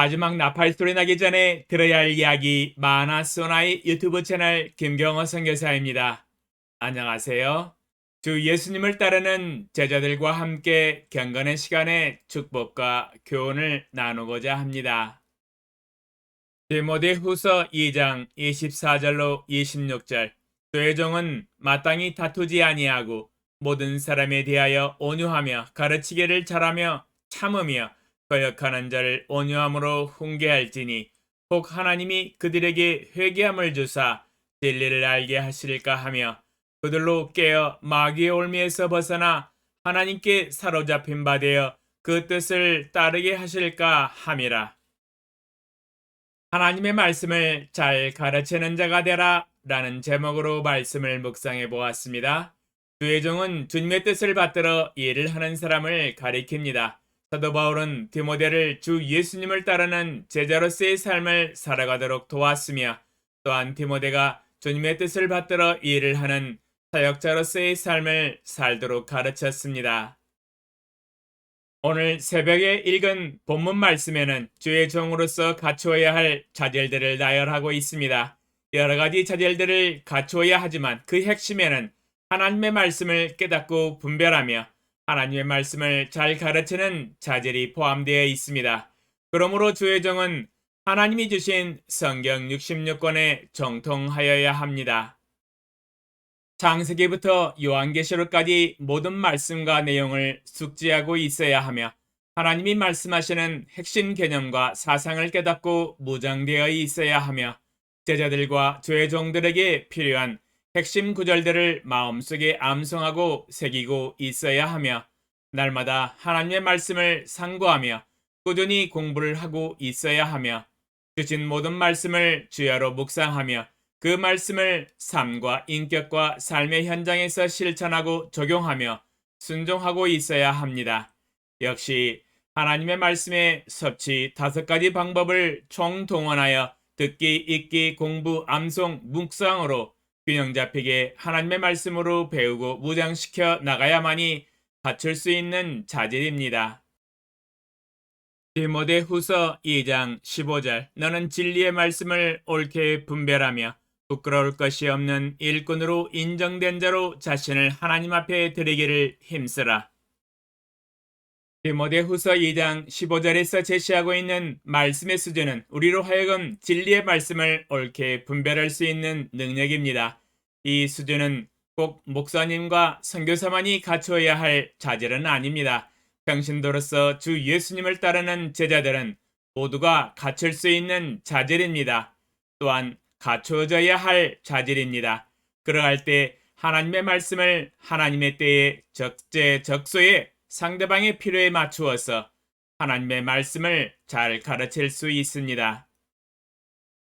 마지막 나팔 소리 나기 전에 들어야 할 이야기 마나소나의 유튜브 채널 김경호 선교사입니다. 안녕하세요. 주 예수님을 따르는 제자들과 함께 경건의 시간에 축복과 교훈을 나누고자 합니다. 디모데 후서 2장 24절로 26절 죄종은 마땅히 다투지 아니하고 모든 사람에 대하여 온유하며 가르치기를 잘하며 참으며 거역하는 자를 온유함으로 훈계할지니 혹 하나님이 그들에게 회개함을 주사 진리를 알게 하실까 하며 그들로 깨어 마귀의 올미에서 벗어나 하나님께 사로잡힌 바 되어 그 뜻을 따르게 하실까 함이라. 하나님의 말씀을 잘 가르치는 자가 되라 라는 제목으로 말씀을 묵상해 보았습니다. 주의 종은 주님의 뜻을 받들어 일을 하는 사람을 가리킵니다. 사도 바울은 디모데를 주 예수님을 따르는 제자로서의 삶을 살아가도록 도왔으며 또한 디모데가 주님의 뜻을 받들어 일을 하는 사역자로서의 삶을 살도록 가르쳤습니다. 오늘 새벽에 읽은 본문 말씀에는 주의 종으로서 갖추어야 할 자질들을 나열하고 있습니다. 여러 가지 자질들을 갖추어야 하지만 그 핵심에는 하나님의 말씀을 깨닫고 분별하며 하나님의 말씀을 잘 가르치는 자질이 포함되어 있습니다. 그러므로 주의 종은 하나님이 주신 성경 66권에 정통하여야 합니다. 창세기부터 요한계시록까지 모든 말씀과 내용을 숙지하고 있어야 하며 하나님이 말씀하시는 핵심 개념과 사상을 깨닫고 무장되어 있어야 하며 제자들과 주의 종들에게 필요한 핵심 구절들을 마음속에 암송하고 새기고 있어야 하며 날마다 하나님의 말씀을 상고하며 꾸준히 공부를 하고 있어야 하며 주신 모든 말씀을 주야로 묵상하며 그 말씀을 삶과 인격과 삶의 현장에서 실천하고 적용하며 순종하고 있어야 합니다. 역시 하나님의 말씀의 섭취 다섯 가지 방법을 총동원하여 듣기, 읽기, 공부, 암송, 묵상으로 균형 잡히게 하나님의 말씀으로 배우고 무장시켜 나가야만이 갖출 수 있는 자질입니다. 디모데 후서 2장 15절 너는 진리의 말씀을 옳게 분별하며 부끄러울 것이 없는 일꾼으로 인정된 자로 자신을 하나님 앞에 드리기를 힘쓰라. 디모데 후서 2장 15절에서 제시하고 있는 말씀의 수준은 우리로 하여금 진리의 말씀을 옳게 분별할 수 있는 능력입니다. 이 수준은 꼭 목사님과 선교사만이 갖추어야 할 자질은 아닙니다. 평신도로서 주 예수님을 따르는 제자들은 모두가 갖출 수 있는 자질입니다. 또한 갖추어져야 할 자질입니다. 그러할 때 하나님의 말씀을 하나님의 때에 적재적소에 상대방의 필요에 맞추어서 하나님의 말씀을 잘 가르칠 수 있습니다.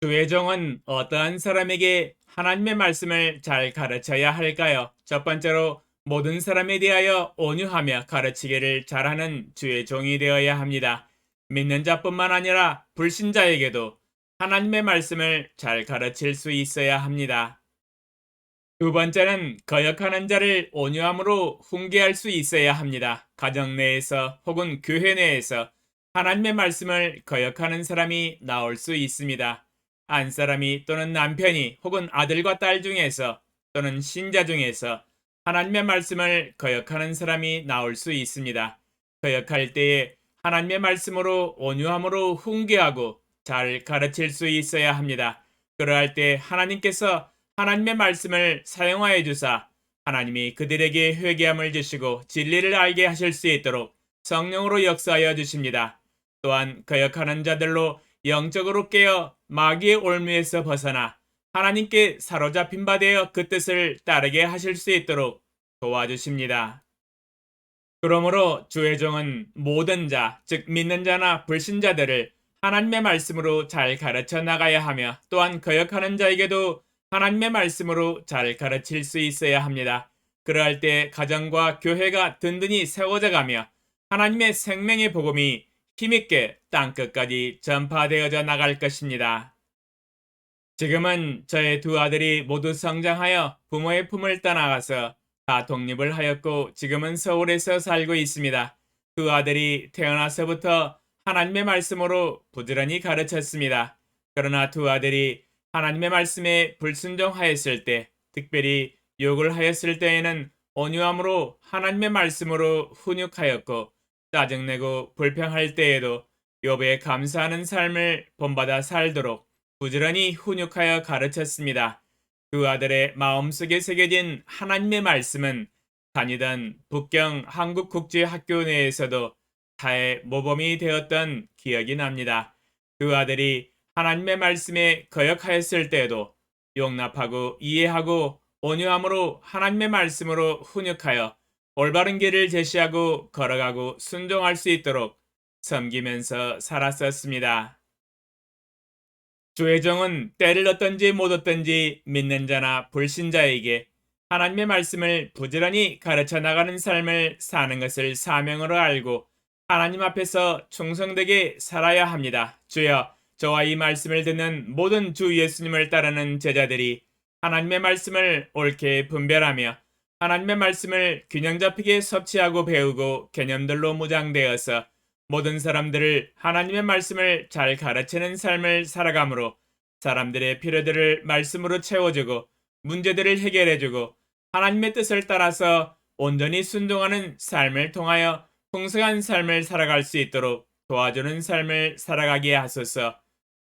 주의 종은 어떠한 사람에게 하나님의 말씀을 잘 가르쳐야 할까요? 첫 번째로 모든 사람에 대하여 온유하며 가르치기를 잘하는 주의 종이 되어야 합니다. 믿는 자뿐만 아니라 불신자에게도 하나님의 말씀을 잘 가르칠 수 있어야 합니다. 두 번째는 거역하는 자를 온유함으로 훈계할 수 있어야 합니다. 가정 내에서 혹은 교회 내에서 하나님의 말씀을 거역하는 사람이 나올 수 있습니다. 안 사람이 또는 남편이 혹은 아들과 딸 중에서 또는 신자 중에서 하나님의 말씀을 거역하는 사람이 나올 수 있습니다. 거역할 때에 하나님의 말씀으로 온유함으로 훈계하고 잘 가르칠 수 있어야 합니다. 그러할 때 하나님께서 하나님의 말씀을 사용하여 주사 하나님이 그들에게 회개함을 주시고 진리를 알게 하실 수 있도록 성령으로 역사하여 주십니다. 또한 거역하는 자들로 영적으로 깨어 마귀의 올무에서 벗어나 하나님께 사로잡힌 바 되어 그 뜻을 따르게 하실 수 있도록 도와주십니다. 그러므로 주의 종은 모든 자, 즉 믿는 자나 불신자들을 하나님의 말씀으로 잘 가르쳐 나가야 하며 또한 거역하는 자에게도 하나님의 말씀으로 잘 가르칠 수 있어야 합니다. 그러할 때 가정과 교회가 든든히 세워져 가며 하나님의 생명의 복음이 힘있게 땅끝까지 전파되어져 나갈 것입니다. 지금은 저의 두 아들이 모두 성장하여 부모의 품을 떠나가서 다 독립을 하였고 지금은 서울에서 살고 있습니다. 두 아들이 태어나서부터 하나님의 말씀으로 부지런히 가르쳤습니다. 그러나 두 아들이 하나님의 말씀에 불순종하였을 때, 특별히 욕을 하였을 때에는 온유함으로 하나님의 말씀으로 훈육하였고 짜증내고 불평할 때에도 욥에 감사하는 삶을 본받아 살도록 부지런히 훈육하여 가르쳤습니다. 두 아들의 마음속에 새겨진 하나님의 말씀은 다니던 북경 한국국제학교 내에서도 타의 모범이 되었던 기억이 납니다. 두 아들이 하나님의 말씀에 거역하였을 때에도 용납하고 이해하고 온유함으로 하나님의 말씀으로 훈육하여 올바른 길을 제시하고 걸어가고 순종할 수 있도록 섬기면서 살았었습니다. 주의 종은 때를 얻든지 못 얻든지 믿는 자나 불신자에게 하나님의 말씀을 부지런히 가르쳐 나가는 삶을 사는 것을 사명으로 알고 하나님 앞에서 충성되게 살아야 합니다. 주여, 저와 이 말씀을 듣는 모든 주 예수님을 따르는 제자들이 하나님의 말씀을 옳게 분별하며 하나님의 말씀을 균형 잡히게 섭취하고 배우고 개념들로 무장되어서 모든 사람들을 하나님의 말씀을 잘 가르치는 삶을 살아감으로 사람들의 필요들을 말씀으로 채워주고 문제들을 해결해주고 하나님의 뜻을 따라서 온전히 순종하는 삶을 통하여 풍성한 삶을 살아갈 수 있도록 도와주는 삶을 살아가게 하소서.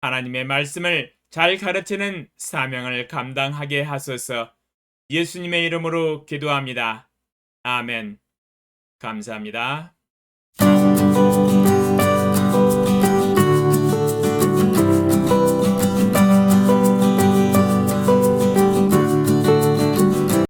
하나님의 말씀을 잘 가르치는 사명을 감당하게 하소서. 예수님의 이름으로 기도합니다. 아멘. 감사합니다.